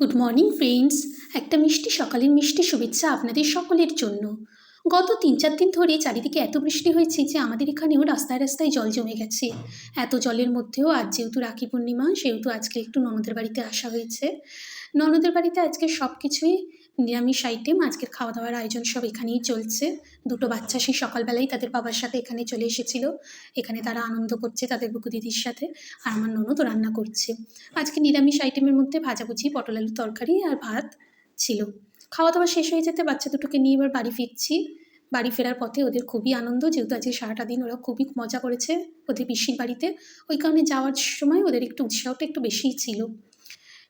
Good morning friends একটা মিষ্টি সকালের মিষ্টি শুভেচ্ছা আপনাদের সকলের জন্য। গত তিন চার দিন ধরে চারিদিকে এত বৃষ্টি হয়েছে যে আমাদের এখানেও রাস্তায় রাস্তায় জল জমে গেছে। এত জলের মধ্যেও আজ যেহেতু রাখি পূর্ণিমা, সেহেতু আজকে একটু ননদের বাড়িতে আসা হয়েছে। ননদের বাড়িতে আজকে সব কিছুই নিরামিষ আইটেম আজকের খাওয়া দাওয়ার আয়োজন সব এখানেই চলছে। দুটো বাচ্চা সেই সকালবেলাই তাদের বাবার সাথে এখানে চলে এসেছিল। এখানে তারা আনন্দ করছে তাদের বুকু দিদির সাথে। আর আমার ননদও রান্না করছে। আজকে নিরামিষ আইটেমের মধ্যে ভাজাভুজি, পটল আলুর তরকারি আর ভাত ছিল। খাওয়া দাওয়া শেষ হয়ে যেতে বাচ্চা দুটোকে নিয়ে এবার বাড়ি ফিরছি। বাড়ি ফেরার পথে ওদের খুবই আনন্দ, যেহেতু আজকে সারাটা দিন ওরা খুবই মজা করেছে ওদের পিসির বাড়িতে। ওই কারণে যাওয়ার সময় ওদের একটু উৎসাহটা একটু বেশিই ছিল।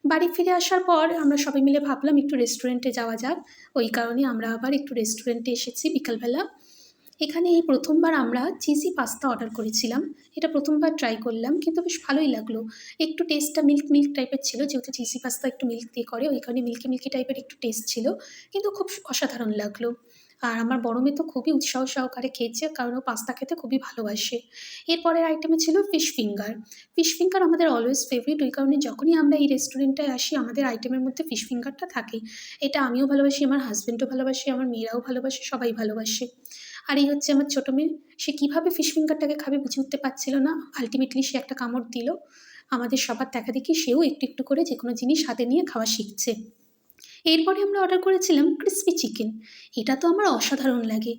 বাড়ি ফিরে আসার পর আমরা সবাই মিলে ভাবলাম একটু রেস্টুরেন্টে যাওয়া যাক। ওই কারণে আমরা আবার একটু রেস্টুরেন্টে এসেছি বিকালবেলা। এখানে এই প্রথমবার আমরা চিজি পাস্তা অর্ডার করেছিলাম। এটা প্রথমবার ট্রাই করলাম, কিন্তু বেশ ভালোই লাগল। একটু টেস্টটা মিল্ক মিল্ক টাইপের ছিল, যেহেতু চিজি পাস্তা একটু মিল্ক দিয়ে করে, ওই কারণে মিল্কি মিল্কি টাইপের একটু টেস্ট ছিল, কিন্তু খুব অসাধারণ লাগল। আর আমার বড় মেয়ে তো খুবই উৎসাহ সহকারে খেয়েছে, কারণ ও পাস্তা খেতে খুবই ভালোবাসে। এরপরের আইটেমে ছিল ফিশ ফিঙ্গার ফিশ ফিঙ্গার আমাদের অলওয়েজ ফেভারিট ওই কারণে যখনই আমরা এই রেস্টুরেন্টে আসি, আমাদের আইটেমের মধ্যে ফিশ ফিঙ্গারটা থাকে। এটা আমিও ভালোবাসি, আমার হাজব্যান্ডও ভালোবাসে, আমার মেয়েরাও ভালোবাসে, সবাই ভালোবাসে। আর এই হচ্ছে আমার ছোটো মেয়ে, সে কীভাবে ফিশ ফিঙ্গারটাকে খাবে বুঝে উঠতে পারছিল না। আলটিমেটলি সে একটা কামড় দিল। আমাদের সবার দেখা দেখি সেও একটু একটু করে যে কোনো জিনিস হাতে নিয়ে খাওয়া শিখছে। এরপরে আমরা অর্ডার করেছিলাম ক্রিসপি চিকেন এটা তো আমার অসাধারণ লাগে।